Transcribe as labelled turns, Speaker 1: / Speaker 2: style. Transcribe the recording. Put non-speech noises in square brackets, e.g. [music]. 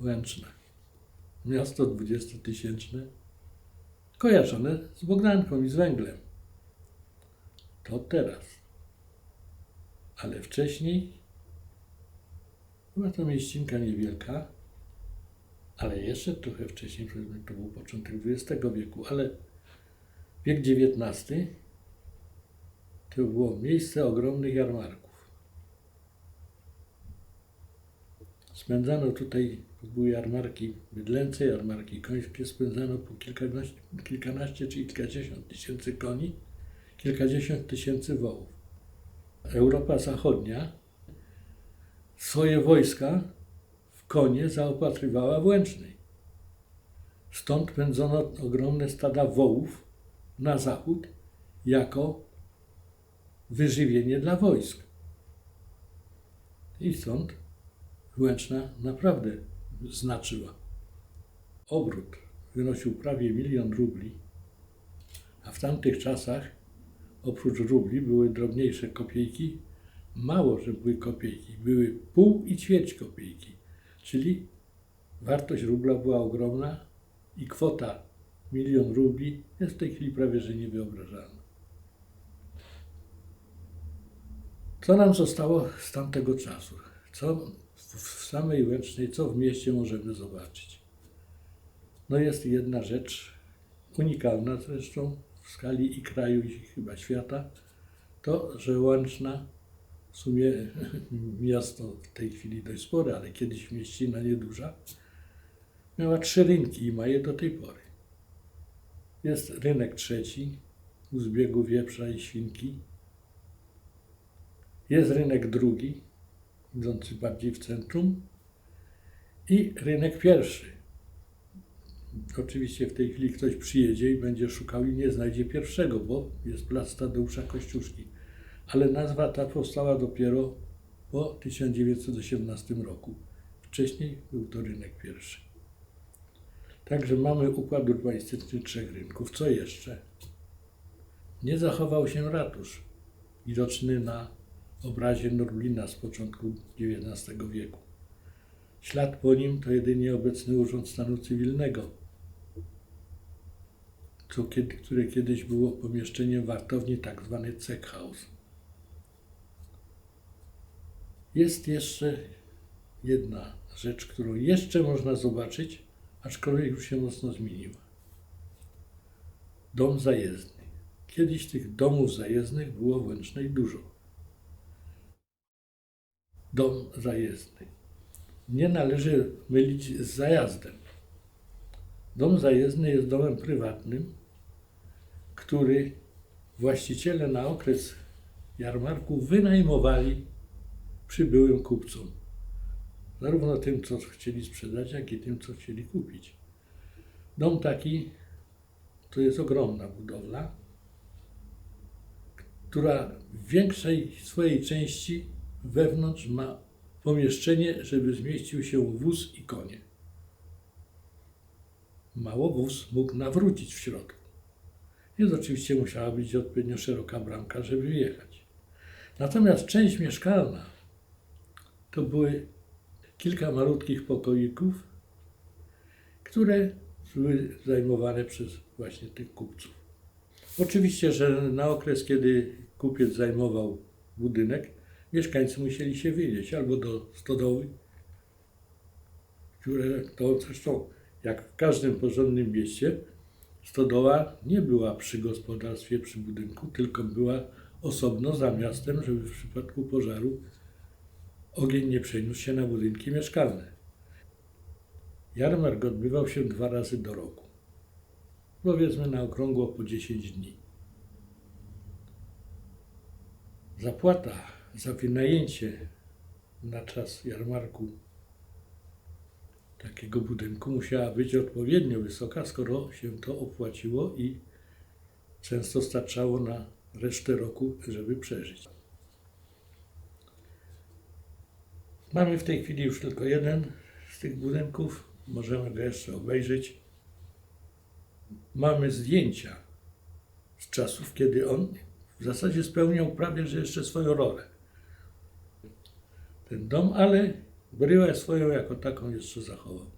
Speaker 1: Łęczna. Miasto dwudziestotysięczne, kojarzone z Bogdanką i z węglem. To teraz. Ale wcześniej była to mieścinka niewielka, ale jeszcze trochę wcześniej, to był początek XX wieku, ale wiek XIX to było miejsce ogromnych jarmarków. Spędzano tutaj, były jarmarki bydlęce, jarmarki końskie, spędzano po kilkanaście, kilkanaście czy kilkadziesiąt tysięcy koni, kilkadziesiąt tysięcy wołów. Europa Zachodnia swoje wojska w konie zaopatrywała w Łęcznej. Stąd pędzono ogromne stada wołów na zachód jako wyżywienie dla wojsk. I stąd Łęczna naprawdę znaczyła. Obrót wynosił prawie milion rubli, a w tamtych czasach oprócz rubli były drobniejsze kopiejki. Mało, że były kopiejki, były pół i ćwierć kopiejki, czyli wartość rubla była ogromna i kwota milion rubli jest w tej chwili prawie że niewyobrażalna. Co nam zostało z tamtego czasu? Co w samej Łęcznej, co w mieście możemy zobaczyć? No jest jedna rzecz unikalna zresztą w skali i kraju, i chyba świata, to, że Łęczna, w sumie [laughs] miasto w tej chwili dość spore, ale kiedyś mieścina nieduża, miała trzy rynki i ma je do tej pory. Jest rynek trzeci, u zbiegu wieprza i świnki. Jest rynek drugi, idący bardziej w centrum. I rynek pierwszy. Oczywiście w tej chwili ktoś przyjedzie i będzie szukał i nie znajdzie pierwszego, bo jest plac Tadeusza Kościuszki. Ale nazwa ta powstała dopiero po 1918 roku. Wcześniej był to rynek pierwszy. Także mamy układ urbanistyczny trzech rynków. Co jeszcze? Nie zachował się ratusz, widoczny na obrazie Norblina z początku XIX wieku. Ślad po nim to jedynie obecny Urząd Stanu Cywilnego, co kiedy, które kiedyś było pomieszczeniem wartowni, tak zwany. Jest jeszcze jedna rzecz, którą jeszcze można zobaczyć, aczkolwiek już się mocno zmieniła. Dom zajezdny. Kiedyś tych domów zajezdnych było w Łęcznej dużo. Dom zajezdny. Nie należy mylić z zajazdem. Dom zajezdny jest domem prywatnym, który właściciele na okres jarmarku wynajmowali przybyłym kupcom. Zarówno tym, co chcieli sprzedać, jak i tym, co chcieli kupić. Dom taki to jest ogromna budowla, która w większej swojej części wewnątrz ma pomieszczenie, żeby zmieścił się wóz i konie. Mało wóz mógł nawrócić w środku. Więc oczywiście musiała być odpowiednio szeroka bramka, żeby wjechać. Natomiast część mieszkalna to były kilka malutkich pokoików, które były zajmowane przez właśnie tych kupców. Oczywiście, że na okres, kiedy kupiec zajmował budynek, mieszkańcy musieli się wynieść albo do stodoły, które to zresztą jak w każdym porządnym mieście, stodoła nie była przy gospodarstwie, przy budynku, tylko była osobno za miastem, żeby w przypadku pożaru ogień nie przeniósł się na budynki mieszkalne. Jarmark odbywał się dwa razy do roku. Powiedzmy na okrągło po 10 dni. Zapłata za wynajęcie na czas jarmarku takiego budynku musiała być odpowiednio wysoka, skoro się to opłaciło i często starczało na resztę roku, żeby przeżyć. Mamy w tej chwili już tylko jeden z tych budynków, możemy go jeszcze obejrzeć. Mamy zdjęcia z czasów, kiedy on w zasadzie spełniał prawie że jeszcze swoją rolę. Ten dom, ale Bryłę swoją jako taką jeszcze zachował.